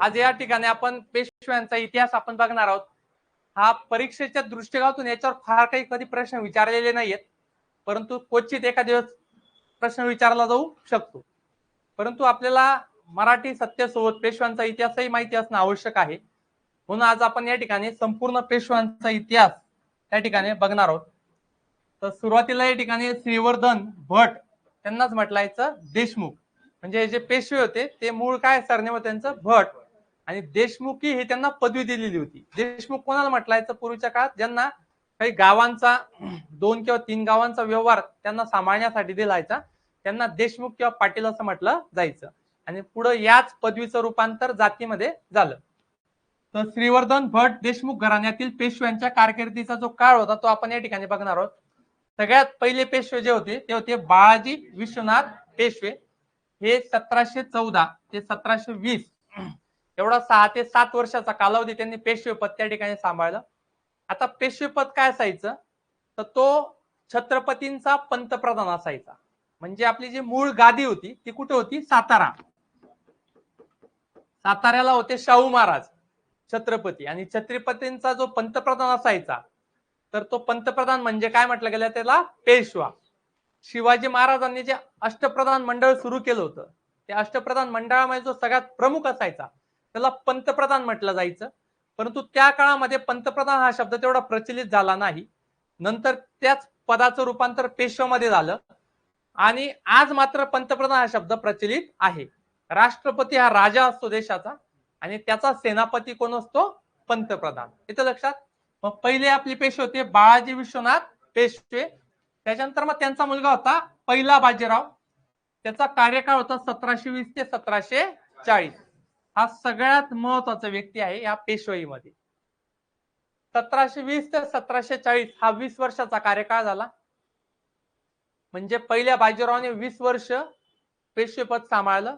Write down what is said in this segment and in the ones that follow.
आज या ठिकाणी आपण पेशव्यांचा इतिहास आपण बघणार आहोत. हा परीक्षेच्या दृष्टिकोनातून याच्यावर फार काही कधी प्रश्न विचारलेले नाहीयेत. परंतु क्वचित एका दिवस प्रश्न विचारला जाऊ शकतो. परंतु आपल्याला मराठी सत्तेसोबत पेशव्यांचा इतिहासही माहिती असणं आवश्यक आहे. म्हणून आज आपण या ठिकाणी संपूर्ण पेशव्यांचा इतिहास त्या ठिकाणी बघणार आहोत. तर सुरुवातीला या ठिकाणी श्रीवर्धन भट त्यांनाच म्हटलायचं देशमुख. म्हणजे हे जे पेशवे होते ते मूळ काय सरनेम त्यांचं? भट. आणि देशमुखी हे त्यांना पदवी दिलेली होती. देशमुख कोणाला म्हटलायचं पूर्वीच्या काळात ज्यांना काही गावांचा दोन किंवा तीन गावांचा व्यवहार त्यांना सांभाळण्यासाठी दिलायचा त्यांना देशमुख किंवा पाटील असं म्हटलं जायचं. आणि पुढे याच पदवीचं रूपांतर जातीमध्ये झालं. तर श्रीवर्धन भट देशमुख घराण्यातील पेशव्यांच्या कारकिर्दीचा जो काळ होता तो आपण या ठिकाणी बघणार आहोत. सगळ्यात पहिले पेशवे जे होते ते होते बाळाजी विश्वनाथ पेशवे. हे सतराशे चौदा ते सतराशे वीस एवढा सहा ते सात वर्षाचा कालावधी त्यांनी पेशवेपद त्या ठिकाणी सांभाळलं. आता पेशवेपद काय असायचं? तर तो छत्रपतींचा पंतप्रधान असायचा. म्हणजे आपली जी मूळ गादी होती ती कुठे होती? सातारा. साताऱ्याला होते शाहू महाराज छत्रपती. आणि छत्रपतींचा जो पंतप्रधान असायचा तर तो पंतप्रधान म्हणजे काय म्हटलं गेलं? त्याला पेशवा. शिवाजी महाराजांनी जे अष्टप्रधान मंडळ सुरू केलं होतं त्या अष्टप्रधान मंडळामध्ये जो सगळ्यात प्रमुख असायचा त्याला पंतप्रधान म्हटलं जायचं. परंतु त्या काळामध्ये पंतप्रधान हा शब्द तेवढा प्रचलित झाला नाही. नंतर त्याच पदाचं रूपांतर पेशवामध्ये झालं. आणि आज मात्र पंतप्रधान हा शब्द प्रचलित आहे. राष्ट्रपती हा राजा असतो देशाचा आणि त्याचा सेनापती कोण असतो? पंतप्रधान. इथं लक्षात. मग पहिले आपले पेशवे होते बाळाजी विश्वनाथ पेशवे. त्याच्यानंतर मग त्यांचा मुलगा होता पहिला बाजीराव. त्याचा कार्यकाळ होता सतराशे वीस ते सतराशे चाळीस. हा सगळ्यात महत्त्वाचा व्यक्ती आहे या पेशवाईमध्ये. सतराशे वीस ते सतराशे चाळीस हा वीस वर्षाचा कार्यकाळ झाला. म्हणजे पहिल्या बाजीरावाने वीस वर्ष पेशवेपद सांभाळलं.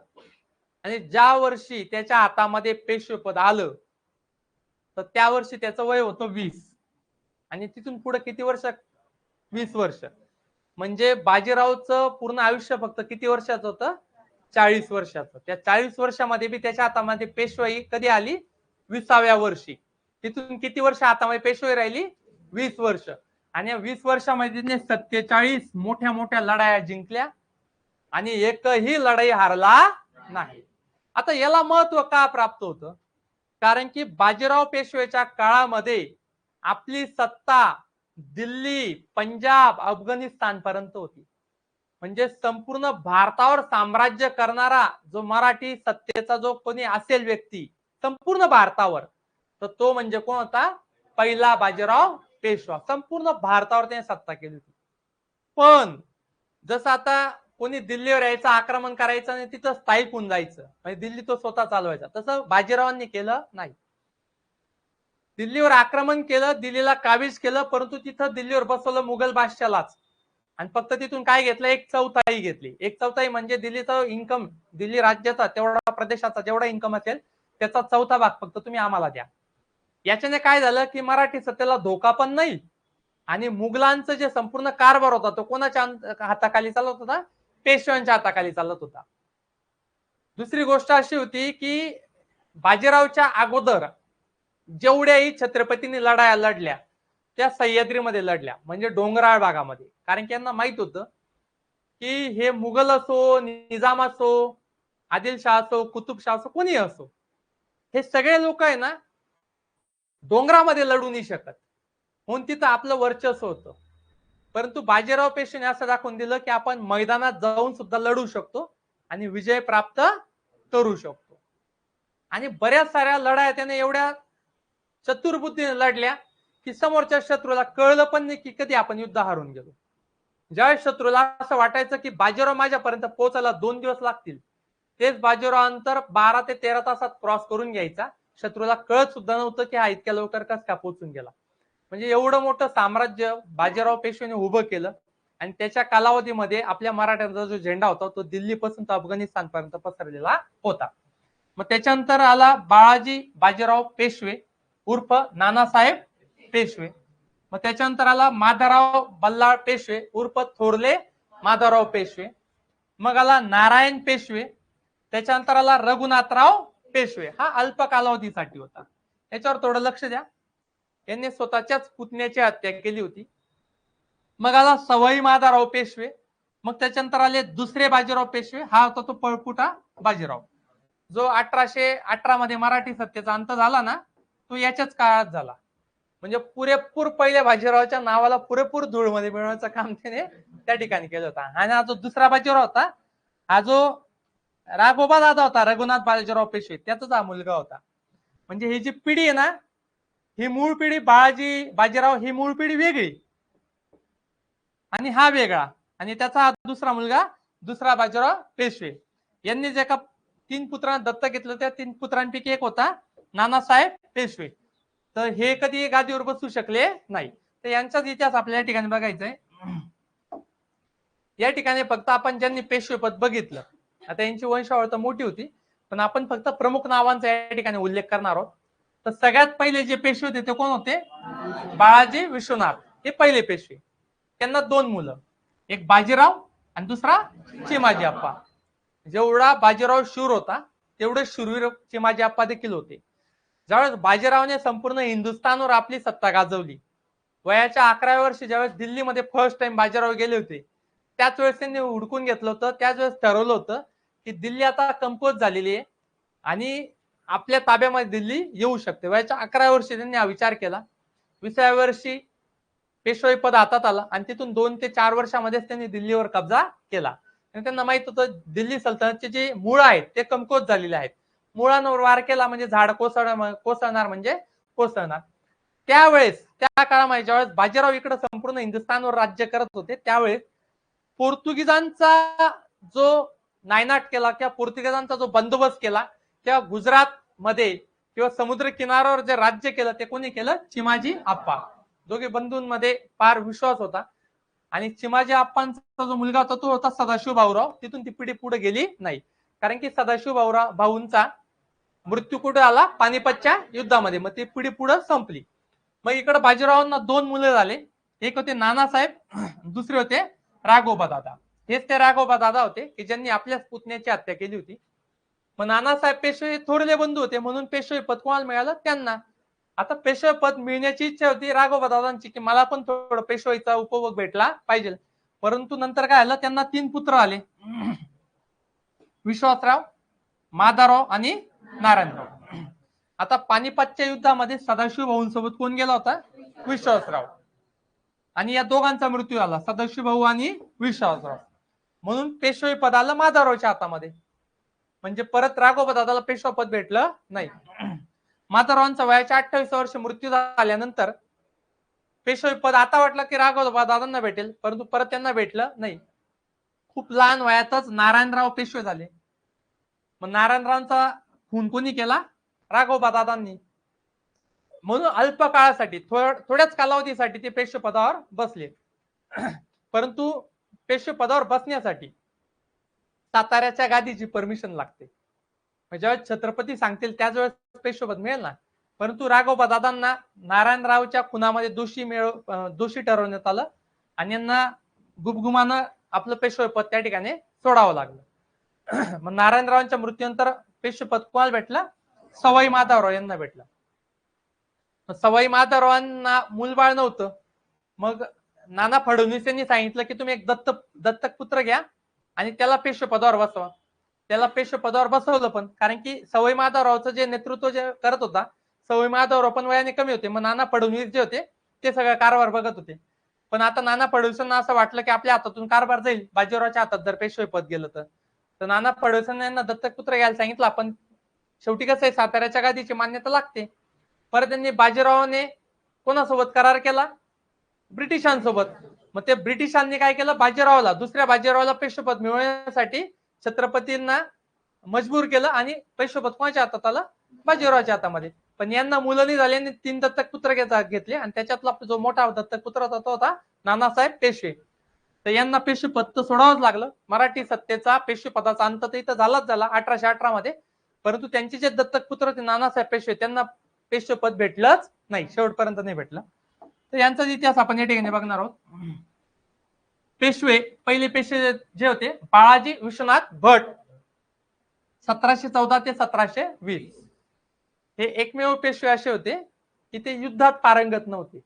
आणि ज्या वर्षी त्याच्या हातामध्ये पेशवेपद आलं तर त्या वर्षी त्याचं वय होतं वीस. आणि तिथून पुढे किती वर्ष? वीस वर्ष. म्हणजे बाजीरावचं पूर्ण आयुष्य फक्त किती वर्षाचं होतं? चाळीस वर्षाचं. त्या चाळीस वर्षामध्ये बी त्याच्या हातामध्ये पेशवाई कधी आली? विसाव्या वर्षी. तिथून किती वर्ष हातामध्ये पेशवाई राहिली? वीस वर्ष. आणि या वीस वर्षामध्ये तिने सत्तेचाळीस मोठ्या मोठ्या लढाया जिंकल्या आणि एकही लढाई हारला नाही. आता याला महत्त्व का प्राप्त होतं? कारण की बाजीराव पेशवेच्या काळामध्ये आपली सत्ता दिल्ली पंजाब अफगाणिस्तान पर्यंत होती. म्हणजे संपूर्ण भारतावर साम्राज्य करणारा जो मराठी सत्तेचा जो कोणी असेल व्यक्ती संपूर्ण भारतावर तर तो म्हणजे कोण होता? पहिला बाजीराव पेशवा. संपूर्ण भारतावर त्याने सत्ता केली होती. पण जसं आता कोणी दिल्लीवर यायचं आक्रमण करायचं आणि तिथं स्थायिक होऊन जायचं म्हणजे दिल्ली तो स्वतः चालवायचा. तसं बाजीरावांनी केलं नाही. दिल्लीवर आक्रमण केलं दिल्लीला काबीज केलं परंतु तिथं दिल्लीवर बसवलं मुघल बादशालाच आणि फक्त तिथून काय घेतलं? एक चौथाई घेतली. एक चौथाई म्हणजे दिल्लीचा इन्कम दिल्ली राज्याचा तेवढा प्रदेशाचा जेवढा इन्कम असेल त्याचा चौथा भाग फक्त तुम्ही आम्हाला द्या. याच्याने काय झालं की मराठी सत्तेला धोका पण नाही आणि मुघलांचं जे संपूर्ण कारभार होता तो कोणाच्या हाताखाली चालत होता? पेशव्यांच्या हाताखाली चालत होता. दुसरी गोष्ट अशी होती की बाजीरावच्या अगोदर जेवढ्याही छत्रपतींनी लढाया लढल्या त्या सह्याद्रीमध्ये लढल्या म्हणजे डोंगराळ भागामध्ये. कारण की यांना माहीत होतं की हे मुघल असो निजाम असो आदिलशाह असो कुतुबशाह असो कोणी असो हे सगळे लोक आहे ना डोंगरामध्ये लढू नाही शकत. म्हणून तिथं आपलं वर्चस्व होतं. परंतु बाजीराव पेशवेने असं दाखवून दिलं की आपण मैदानात जाऊन सुद्धा लढू शकतो आणि विजय प्राप्त करू शकतो. आणि बऱ्याच साऱ्या लढाया त्याने एवढ्या चतुर्बुद्धीने लढल्या. की समोरच्या शत्रूला कळलं पण नाही की कधी आपण युद्ध हारून गेलो. ज्यावेळेस शत्रूला असं वाटायचं की बाजीराव माझ्यापर्यंत पोहोचायला दोन दिवस लागतील तेच बाजीराव अंतर बारा ते तेरा तासात क्रॉस करून घ्यायचा. शत्रूला कळत सुद्धा नव्हतं की हा इतक्या लवकर कस का पोहोचून गेला. म्हणजे एवढं मोठं साम्राज्य बाजीराव पेशवेने उभं केलं आणि त्याच्या कालावधीमध्ये आपल्या मराठ्यांचा जो झेंडा होता तो दिल्लीपासून तर अफगाणिस्तान पर्यंत पसरलेला होता. मग त्याच्यानंतर आला बाळाजी बाजीराव पेशवे उर्फ नानासाहेब पेशवे मग त्याच्यानंतर आला माधवराव बल्लाळ पेशवे उर्फ थोरले माधवराव पेशवे. मग आला नारायण पेशवे. त्याच्यानंतर आला रघुनाथराव पेशवे. हा अल्प कालावधीसाठी होता. याच्यावर थोडं लक्ष द्या. यांनी स्वतःच्याच पुतण्याची हत्या केली होती. मग आला सवाई माधाराव पेशवे. मग त्याच्यानंतर आले दुसरे बाजीराव पेशवे. हा होता तो पळपुटा बाजीराव. जो अठराशे अठरा मध्ये मराठी सत्तेचा अंत झाला ना तो याच्याच काळात झाला. म्हणजे पुरेपूर पहिल्या बाजीरावाच्या नावाला पुरेपूर धूळमध्ये मिळवण्याचं काम त्याने त्या ठिकाणी केलं होतं. आणि हा जो दुसरा बाजीराव होता हा जो राघोबा दादा होता रघुनाथ बाजीराव पेशवे त्याचाच हा मुलगा होता. म्हणजे ही जी पिढी आहे ना ही मूळ पिढी बाळाजी बाजीराव ही मूळ पिढी वेगळी. आणि हा वेगळा. आणि त्याचा हा दुसरा मुलगा दुसरा बाजीराव पेशवे. यांनी जे का तीन पुत्रांना दत्तक घेतलं त्या तीन पुत्रांपैकी एक होता नानासाहेब पेशवे. तर हे कधी गादीवर बसू शकले नाही. तर यांचाच इतिहास आपल्या या ठिकाणी बघायचा आहे या ठिकाणी फक्त आपण ज्यांनी पेशवे पद बघितलं आता यांची वंशावळ तर मोठी होती पण आपण फक्त प्रमुख नावांचा या ठिकाणी उल्लेख करणार आहोत. तर सगळ्यात पहिले जे पेशवे होते ते कोण होते? बाळाजी विश्वनाथ. हे पहिले पेशवे. त्यांना दोन मुलं. एक बाजीराव आणि दुसरा चिमाजी आप्पा. जेवढा बाजीराव शूर होता तेवढे शूरवीर चिमाजी आप्पा देखील होते. ज्यावेळेस बाजीरावने संपूर्ण हिंदुस्थानवर आपली सत्ता गाजवली वयाच्या अकराव्या वर्षी ज्यावेळेस दिल्लीमध्ये फर्स्ट टाइम बाजीराव गेले होते त्याच वेळेस त्यांनी हुडकून घेतलं होतं त्याच वेळेस ठरवलं होतं की दिल्ली आता कमकुवत झालेली आहे आणि आपल्या ताब्यामध्ये दिल्ली येऊ शकते. वयाच्या अकराव्या वर्षी त्यांनी हा विचार केला. विसाव्या वर्षी पेशवाई पद हातात आला आणि तिथून दोन ते चार वर्षामध्येच त्यांनी दिल्लीवर कब्जा केला. आणि त्यांना माहीत होतं दिल्ली सल्तनतचे जे मूळ आहेत ते कमकुवत झालेले आहेत. मुळांवर वार केला म्हणजे झाड कोसळ कोसळणार म्हणजे कोसळणार. त्यावेळेस त्या काळामध्ये ज्यावेळेस बाजीराव इकडे संपूर्ण हिंदुस्थानवर राज्य करत होते त्यावेळेस पोर्तुगीजांचा जो नायनाट केला किंवा पोर्तुगीजांचा जो बंदोबस्त केला किंवा गुजरात मध्ये किंवा समुद्र किनाऱ्यावर जे राज्य केलं ते कोणी केलं? चिमाजी आप्पा. दोघे बंधूंमध्ये फार विश्वास होता. आणि चिमाजी आप्पांचा जो मुलगा होता तो होता सदाशिव भाऊराव. तिथून ती पिढी पुढे गेली नाही. कारण की सदाशिव भाऊराव भाऊंचा मृत्यू कुठे आला? पानिपतच्या युद्धामध्ये. मग ती पिढी पुढे संपली. मग इकडे बाजीरावांना दोन मुलं झाले. एक होते नानासाहेब दुसरे होते राघोबा दादा. हेच ते राघोबा दादा होते की ज्यांनी आपल्याच पुतण्याची हत्या केली होती. मग नानासाहेब पेशवे थोरले बंधू होते म्हणून पेशवे पद कोणाला मिळालं? त्यांना. आता पेशवे पद मिळण्याची इच्छा होती राघोबा दादांची की मला पण थोडं पेशवाईचा उपभोग भेटला पाहिजे. परंतु नंतर काय आलं त्यांना तीन पुत्र आले. विश्वासराव माधाराव आणि नारायणराव आता पानिपतच्या युद्धामध्ये सदाशिव भाऊंसोबत कोण गेला होता? विश्वासराव. आणि या दोघांचा मृत्यू झाला सदाशिव भाऊ आणि विश्वासराव. म्हणून पेशवे पद आलं माधवरावच्या हातामध्ये. म्हणजे परत राघोबा दादाला पेशवा पद भेटलं नाही. माधवरावांचा वयाच्या अठ्ठावीस वर्ष मृत्यू झाल्यानंतर पेशवे पद आता वाटलं की राघोबा दादांना भेटेल परंतु परत त्यांना भेटलं नाही. खूप लहान वयातच नारायणराव पेशवे झाले. मग नारायणरावांचा खून कोणी केला? राघोबा दादांनी. म्हणून अल्प काळासाठी थोड्याच कालावधीसाठी ते पेशपदावर बसले. परंतु पेशपदावर बसण्यासाठी साताऱ्याच्या गादीची परमिशन लागते. ज्यावेळेस छत्रपती सांगतील त्याच वेळेस पेशपद मिळेल ना? परंतु राघोबा दादांना नारायणरावच्या खुनामध्ये दोषी मिळव दोषी ठरवण्यात आलं आणि यांना गुपगुमानं आपलं पेशवेपद त्या ठिकाणी सोडावं लागलं. मग नारायणरावांच्या मृत्यूनंतर पेशवेपद कोणाला भेटला? सवाई माधवराव यांना भेटलं. सवाई माधवरावांना मूलबाळ नव्हतं. मग नाना फडणवीस यांनी सांगितलं की तुम्ही एक दत्त दत्तक पुत्र घ्या आणि त्याला पेशवे पदावर बसवा. त्याला पेशवे पदावर बसवलं पण कारण की सवय माधवरावचं जे नेतृत्व जे करत होता सवय माधवराव पण वयाने कमी होते. मग नाना फडणवीस जे होते ते सगळं कारभार बघत होते. पण आता नाना फडणवीसांना असं वाटलं की आपल्या हातातून कारभार जाईल. बाजीरावच्या हातात जर पेशवे पद गेलं तर. नाना पडोसन यांना दत्तकपुत्र घ्यायला सांगितलं आपण शेवटी कसं आहे साताऱ्याच्या गादीची मान्यता लागते. परत त्यांनी बाजीरावाने कोणासोबत करार केला? ब्रिटिशांसोबत. मग ते ब्रिटिशांनी काय केलं? बाजीरावला दुसऱ्या बाजीरावला पेशपद मिळवण्यासाठी छत्रपतींना मजबूर केलं आणि पेशपद कोणाच्या हातात आलं? बाजीरावच्या हातामध्ये. पण यांना मुलं नाही झाली आणि तीन दत्तक पुत्र घेतले आणि त्याच्यातला जो मोठा दत्तक पुत्र होता तो होता नानासाहेब पेशवे. तर यांना पेशुपद तर सोडावंच लागलं. मराठी सत्तेचा पेशुपदाचा अंत तर इथं झालाच झाला अठराशे अठरा मध्ये. परंतु त्यांचे जे दत्तक पुत्र होते नानासाहेब पेशवे त्यांना पेशुपद भेटलंच नाही शेवटपर्यंत नाही भेटलं. तर यांचाच इतिहास आपण या ठिकाणी बघणार आहोत. पेशवे पहिले पेशवे जे होते बाळाजी विश्वनाथ भट. सतराशे चौदा ते सतराशे वीस. हे एकमेव पेशवे असे होते की ते युद्धात पारंगत नव्हते.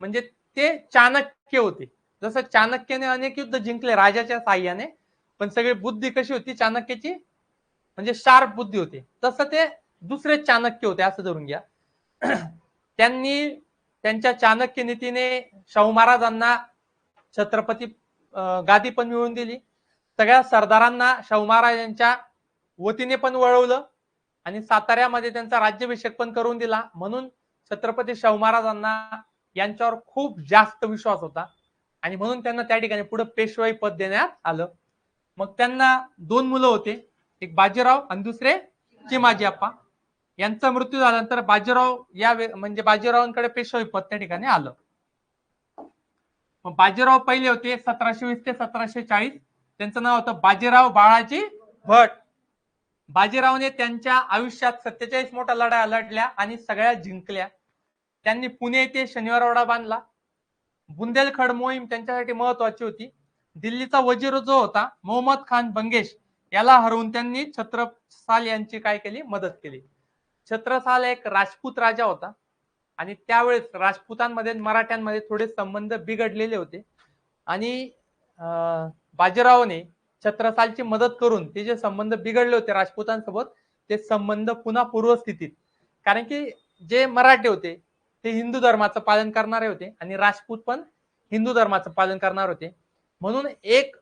म्हणजे ते चाणक्य होते. जसं चाणक्याने अनेक युद्ध जिंकले राजाच्या साह्याने पण सगळी बुद्धी कशी होती चाणक्याची? म्हणजे शार्प बुद्धी होती. तसं ते दुसरे चाणक्य होते असं धरून घ्या. त्यांनी त्यांच्या चाणक्य नीतीने शाहू महाराजांना छत्रपती गादी पण मिळवून दिली. सगळ्या सरदारांना शाहू महाराजांच्या वतीने पण वळवलं आणि साताऱ्यामध्ये त्यांचा राज्याभिषेक पण करून दिला. म्हणून छत्रपती शाहू महाराजांना यांच्यावर खूप जास्त विश्वास होता. आणि म्हणून त्यांना त्या ठिकाणी पुढे पेशवाई पद देण्यात आलं. मग त्यांना दोन मुलं होते. एक बाजीराव आणि दुसरे चिमाजी अप्पा यांचा मृत्यू झाल्यानंतर बाजीराव या म्हणजे बाजीरावांकडे पेशवाई पद त्या ठिकाणी आलं. मग बाजीराव पहिले होते सतराशे वीस ते सतराशे चाळीस. त्यांचं नाव होतं बाजीराव बाळाजी भट. बाजीरावने त्यांच्या आयुष्यात सत्तेचाळीस मोठ्या लढाया लढल्या आणि सगळ्या जिंकल्या. त्यांनी पुणे येथे शनिवारवाडा बांधला. बुंदेलखंड मोहीम त्यांच्यासाठी महत्वाची होती. दिल्लीचा वजीर जो होता मोहम्मद खान बंगेश याला हरवून त्यांनी छत्रसाल यांची काय केली? मदत केली. छत्रसाल एक राजपूत राजा होता आणि त्यावेळेस राजपुतांमध्ये मराठ्यांमध्ये थोडे संबंध बिघडलेले होते. आणि बाजीरावने छत्रसालची मदत करून ते जे संबंध बिघडले होते राजपुतांसोबत ते संबंध पुन्हा पूर्वस्थितीत. कारण की जे मराठे होते ते हिंदू धर्माचं पालन करणारे होते आणि राजपूत पण हिंदू धर्माचं पालन करणार होते. म्हणून एक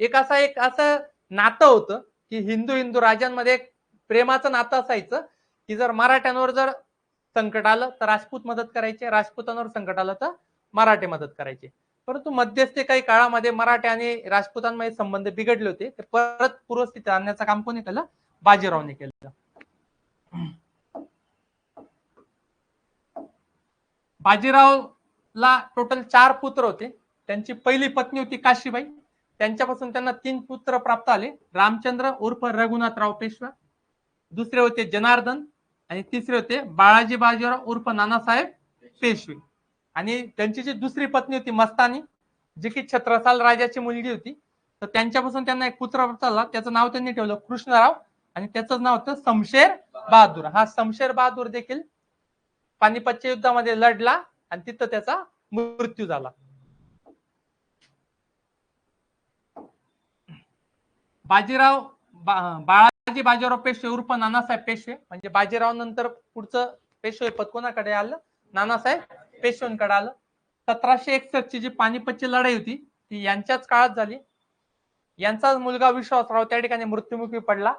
एक असा एक असं नातं होतं की हिंदू हिंदू राजांमध्ये एक प्रेमाचं नातं असायचं की जर मराठ्यांवर जर संकट आलं तर राजपूत मदत करायचे राजपुतांवर संकट आलं तर मराठे मदत करायचे. परंतु मध्यस्थी काही काळामध्ये मराठे आणि राजपुतांमध्ये संबंध बिघडले होते. तर परत पूर्वस्थितीत आणण्याचं काम कोणी केलं? बाजीरावने केलं. बाजीरावला टोटल चार पुत्र होते. त्यांची पहिली पत्नी होती काशीबाई. त्यांच्यापासून त्यांना तीन पुत्र प्राप्त आले. रामचंद्र उर्फ रघुनाथराव पेशवा. दुसरे होते जनार्दन आणि तिसरे होते बाळाजी बाजीराव उर्फ नानासाहेब पेशवे. आणि त्यांची जी दुसरी पत्नी होती मस्तानी जी की छत्रसाल राजाची मुलगी होती तर त्यांच्यापासून त्यांना एक पुत्र प्राप्त झाला. त्याचं नाव त्यांनी ठेवलं कृष्णराव आणि त्याचं नाव होतं समशेर बहादूर. हा समशेर बहादूर देखील पानिपतच्या युद्धामध्ये लढला आणि तिथं त्याचा मृत्यू झाला. बाजीराव बाळाजी बाजीराव पेशवे उर्फ नानासाहेब पेशवे. म्हणजे बाजीराव नंतर पुढचं पेशवे पद कोणाकडे आलं? नानासाहेब पेशवेंकडे आलं. सतराशे एकसष्ट ची जी पानिपतची लढाई होती ती यांच्याच काळात झाली. यांचाच मुलगा विश्वासराव त्या ठिकाणी मृत्युमुखी पडला.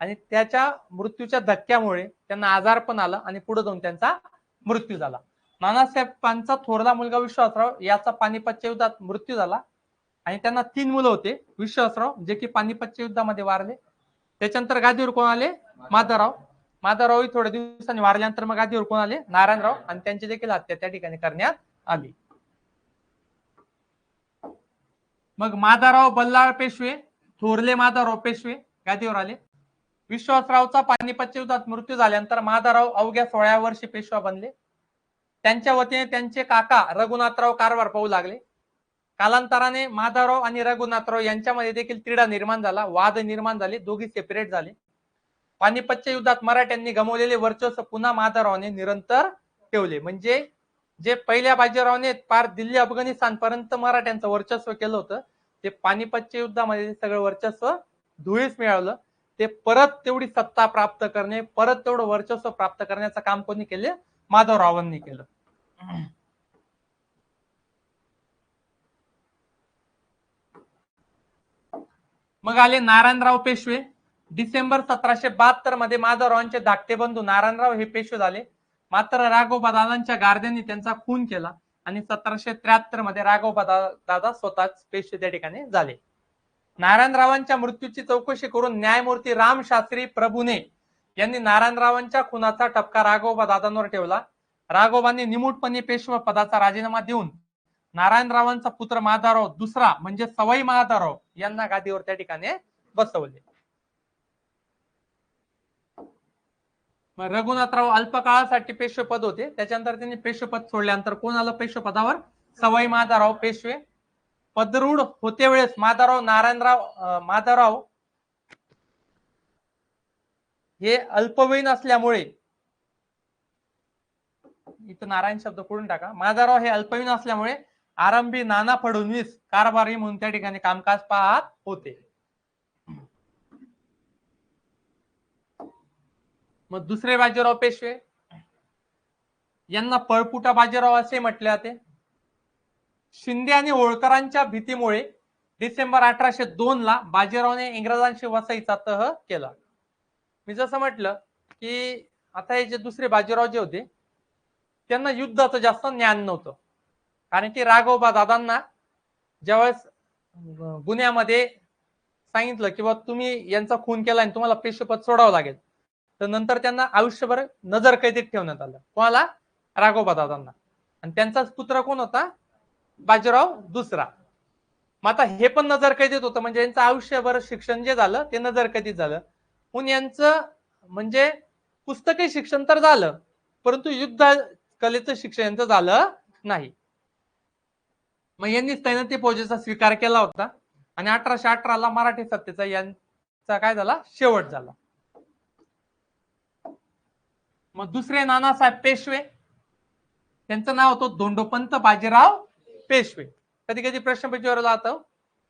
आणि त्याच्या मृत्यूच्या धक्क्यामुळे त्यांना आजार पण आला आणि पुढे जाऊन त्यांचा मृत्यू झाला. नानासाहेबांचा थोरला मुलगा विश्वासराव याचा पानिपतच्या युद्धात मृत्यू झाला. आणि त्यांना तीन मुलं होते विश्वासराव जे की पानिपतच्या युद्धामध्ये वारले. त्याच्यानंतर गादीवर कोण आले? माधवराव. माधवरावही थोड्या दिवसांनी वारल्यानंतर मग गादीवर कोण आले? नारायणराव. आणि त्यांची देखील हत्या त्या ठिकाणी करण्यात आली. मग माधवराव बल्लाळ पेशवे थोरले माधवराव पेशवे गादीवर आले. विश्वासरावचा पानिपतच्या युद्धात मृत्यू झाल्यानंतर माधवराव अवघ्या सोळाव्या वर्षी पेशवा बनले. त्यांच्या वतीने त्यांचे काका रघुनाथराव कारभार पाहू लागले. कालांतराने माधवराव आणि रघुनाथराव यांच्यामध्ये देखील तिढा निर्माण झाला वाद निर्माण झाले दोघी सेपरेट झाले. पानिपतच्या युद्धात मराठ्यांनी गमवलेले वर्चस्व पुन्हा माधवरावने निरंतर ठेवले. म्हणजे जे पहिल्या बाजीरावने पार दिल्ली अफगाणिस्तान पर्यंत मराठ्यांचं वर्चस्व केलं होतं ते पानिपतच्या युद्धामध्ये सगळं वर्चस्व धुळीस मिळवलं ते परत तेवढी सत्ता प्राप्त करणे परत तेवढं वर्चस्व प्राप्त करण्याचं काम कोणी केले? माधवरावांनी केलं. मग आले नारायणराव पेशवे. डिसेंबर सतराशे बहात्तरमध्ये माधवरावांचे धाकटे बंधू नारायणराव हे पेशवे झाले. मात्र राघोबा दादांच्या गार्द्यांनी त्यांचा खून केला आणि सतराशे त्र्याहत्तरमध्ये राघोबा दादा स्वतःच पेशवे त्या ठिकाणी झाले. नारायणरावांच्या मृत्यूची चौकशी करून न्यायमूर्ती राम शास्त्री प्रभूने यांनी नारायणरावांच्या खुनाचा टपका राघोबा दादांवर ठेवला. राघोबांनी निमूटपणे पेशवा पदाचा राजीनामा देऊन नारायणरावांचा पुत्र माधवराव दुसरा म्हणजे सवाई माधवराव यांना गादीवर त्या ठिकाणी बसवले. मग रघुनाथराव अल्पकाळासाठी पेशवे पद होते. त्याच्यानंतर त्यांनी पेशवे पद सोडल्यानंतर कोण आलं? पेशवे पदावर सवाई माधवराव पेशवे. पदरूढ होते वेळेस माधवराव नारायणराव माधवराव हे अल्पवयीन असल्यामुळे इथं नारायण शब्द करून टाका. माधवराव हे अल्पवयीन असल्यामुळे आरंभी नाना फडणवीस कारभारी म्हणून त्या ठिकाणी कामकाज पाहत होते. मग दुसरे बाजीराव पेशवे यांना पळपुटा बाजीराव असे म्हटले जाते. शिंदे आणि होळकरांच्या भीतीमुळे डिसेंबर अठराशे दोन ला बाजीरावने इंग्रजांशी वसईचा तह केला. मी जसं म्हटलं की आता हे जे दुसरे बाजीराव जे होते त्यांना युद्धाचं जास्त ज्ञान नव्हतं. कारण की राघोबा दादांना ज्यावेळेस गुन्ह्यामध्ये सांगितलं की बा तुम्ही यांचा खून केला आणि तुम्हाला पेशपद सोडावं लागेल. तर नंतर त्यांना आयुष्यभर नजर कैदेत ठेवण्यात आलं. कोणाला? राघोबा दादांना. आणि त्यांचाच पुत्र कोण होता? बाजीराव दुसरा. मग आता हे पण नजर कैदेत होतं. म्हणजे यांचं आयुष्यभर शिक्षण जे झालं ते नजर कैदेत झालं. म्हणून यांचं म्हणजे पुस्तकी शिक्षण तर झालं परंतु युद्ध कलेचं शिक्षण यांचं झालं नाही. मग यांनी तैनाती फौजेचा स्वीकार केला होता. आणि अठराशे अठराला मराठी सत्तेचा यांचा काय झाला? शेवट झाला. मग दुसरे नानासाहेब पेशवे. त्यांचं नाव होतं धोंडोपंत बाजीराव पेशवे कधी कधी प्रश्न विचारला जातं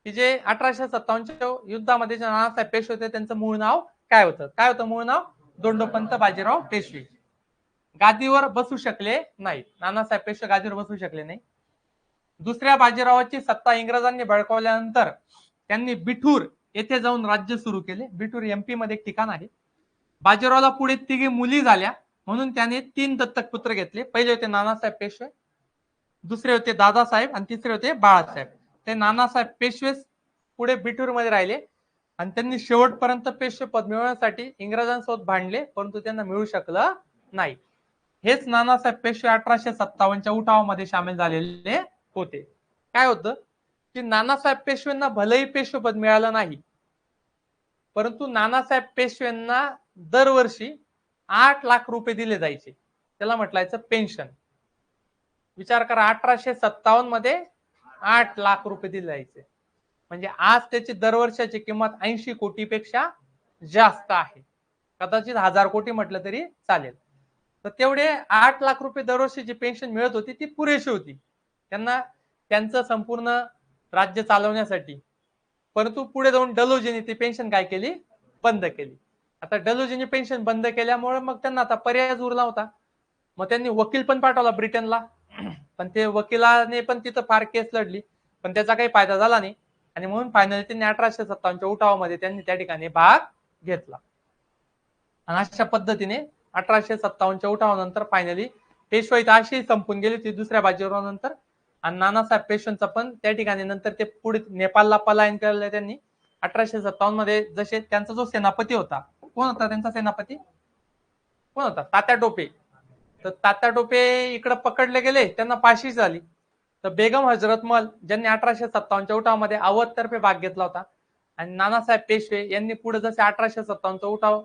की जे अठराशे सत्तावन्नच्या युद्धामध्ये जे नानासाहेब पेशवे होते त्यांचं मूळ नाव काय होतं? काय होतं मूळ नाव? दोंडोपंत बाजीराव पेशवे. गादीवर बसू शकले नाही नानासाहेब पेशवे गादीवर बसू शकले नाही. दुसऱ्या बाजीरावाची सत्ता इंग्रजांनी बळकावल्यानंतर त्यांनी बिठूर येथे जाऊन राज्य सुरू केले. बिठूर एमपी मध्ये एक ठिकाण आहे. बाजीरावला पुढे तिघी मुली झाल्या. म्हणून त्याने तीन दत्तक पुत्र घेतले. पहिले होते नानासाहेब पेशवे दुसरे होते दादासाहेब आणि तिसरे होते बाळासाहेब. ते नानासाहेब पेशवे पुढे बिठूरमध्ये राहिले आणि त्यांनी शेवटपर्यंत पेशवे पद मिळवण्यासाठी इंग्रजांसोबत भांडले परंतु त्यांना मिळू शकलं नाही. हेच नानासाहेब पेशवे अठराशे सत्तावन्नच्या उठावामध्ये सामील झालेले होते. काय होतं की नानासाहेब पेशवेंना भलेही पेशवेपद मिळालं नाही. परंतु नानासाहेब पेशव्यांना दरवर्षी आठ लाख रुपये दिले जायचे. त्याला म्हटलायचं पेन्शन विचार करा अठराशे सत्तावन्नमध्ये आठ लाख रुपये दिले जायचे. म्हणजे आज त्याची दरवर्षाची किंमत ऐंशी कोटीपेक्षा जास्त आहे. कदाचित हजार कोटी म्हटलं तरी चालेल. तर तेवढे आठ लाख रुपये दरवर्षीची पेन्शन मिळत होती ती पुरेशी होती. त्यांना त्यांचं संपूर्ण राज्य चालवण्यासाठी परंतु पुढे जाऊन डलोजीने ती पेन्शन काय केली? बंद केली. आता डलोजीने पेन्शन बंद केल्यामुळे मग त्यांना आता पर्यायच उरला होता. मग त्यांनी वकील पण पाठवला ब्रिटनला. पण ते वकिलाने पण तिथं फार केस लढली पण त्याचा काही फायदा झाला नाही. आणि म्हणून फायनली त्यांनी अठराशे सत्तावन्नच्या उठावामध्ये त्यांनी त्या ठिकाणी भाग घेतला. आणि अशा पद्धतीने अठराशे सत्तावन्नच्या उठावानंतर फायनली पेशवाई तर अशी संपून गेली होती दुसऱ्या बाजीरावानंतर. आणि नानासाहेब पेशवांचा पण त्या ठिकाणी नंतर ते पुढे नेपाळला पलायन केलं त्यांनी. अठराशे सत्तावन्नमध्ये जसे त्यांचा जो सेनापती होता कोण होता त्यांचा सेनापती? कोण होता? तात्या टोपे. तर तात्या टोपे इकडे पकडले गेले त्यांना फाशी झाली. तर बेगम हजरतमल ज्यांनी अठराशे सत्तावन्नच्या उठावामध्ये अवध तर्फे भाग घेतला होता आणि नानासाहेब पेशवे यांनी पुढे जसे अठराशे सत्तावन्नचा उठाव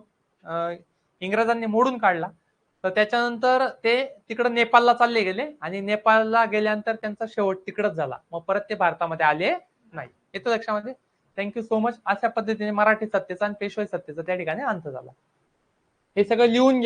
इंग्रजांनी मोडून काढला तर त्याच्यानंतर ते तिकडे नेपाळला चालले गेले आणि नेपाळला गेल्यानंतर त्यांचा शेवट तिकडच झाला. मग परत ते भारतामध्ये आले नाही. येतो लक्षामध्ये? थँक्यू सो मच अशा पद्धतीने मराठी सत्तेचा आणि पेशवाई सत्तेचा त्या ठिकाणी अंत झाला. हे सगळं लिहून